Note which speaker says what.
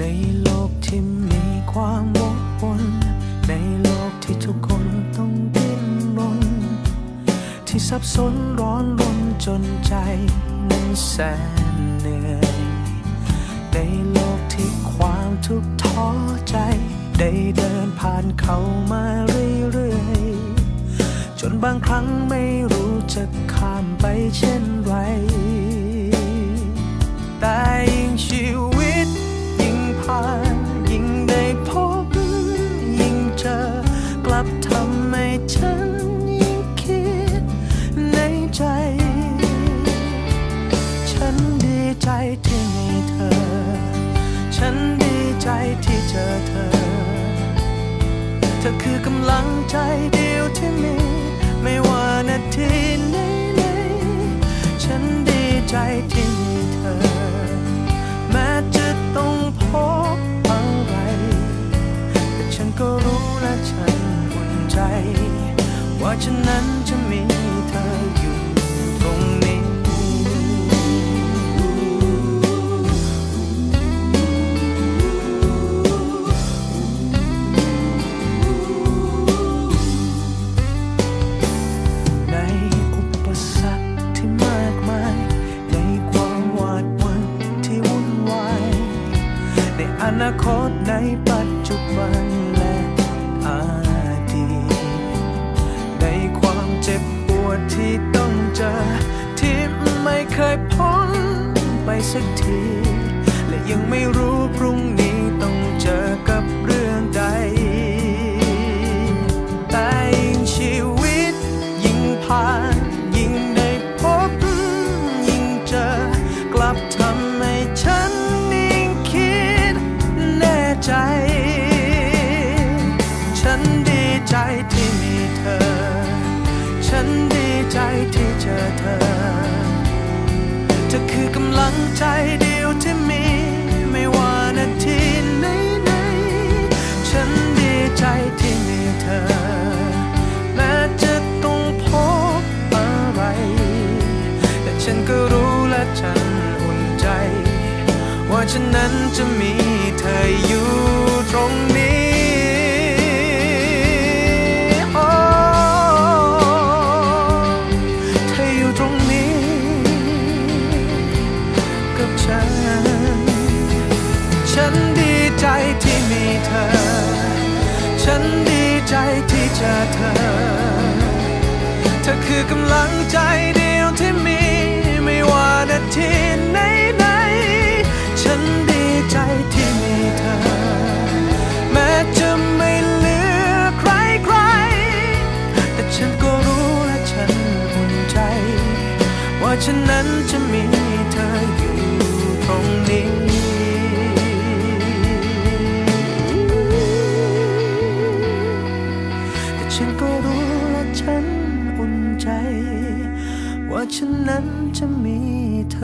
Speaker 1: ในโลกที่มีความวกวนในโลกที่ทุกคนต้องดิ้นรน ที่สับสนร้อนรนจนใจนั้นแสนเหนื่อยในโลกที่ความทุกข์ท้อใจ ได้เดินผ่านเขามาเรื่อยๆ จนบางครั้งไม่รู้จะข้ามไปเช่นไรแต่ยิ่งชี จอเธอ เธอคือกำลังใจเดียวที่มี ไม่ว่านาทีไหนๆฉันดีใจที่มีเธอ แม้จะต้องพบอะไร แต่ฉันก็รู้และฉันอุ่นใจ ว่าฉันนั้นจะมีเธอ อนาคตในปัจจุบันและอดีตในความเจ็บปวดที่ต้องเจอ ที่ไม่เคยพ้นไปสักที และยังไม่รู้พรุ่งนี้ ธอคือกำลังใจเดียวที่มี ไม่ว่านาทีไหนๆฉันดีใจที่มีเธอ แม้จะต้องพบอะไร แต่ฉันก็รู้และฉันอุ่นใจ ว่าฉันนั้นจะมี ฉันดีใจที่มีเธอ ฉันดีใจที่เจอเธอ เธอคือกำลังใจเดียวที่มีไม่ว่านาที ฉันก็รู้และฉันอุ่นใจ ว่าฉันนั้นจะมีเธอ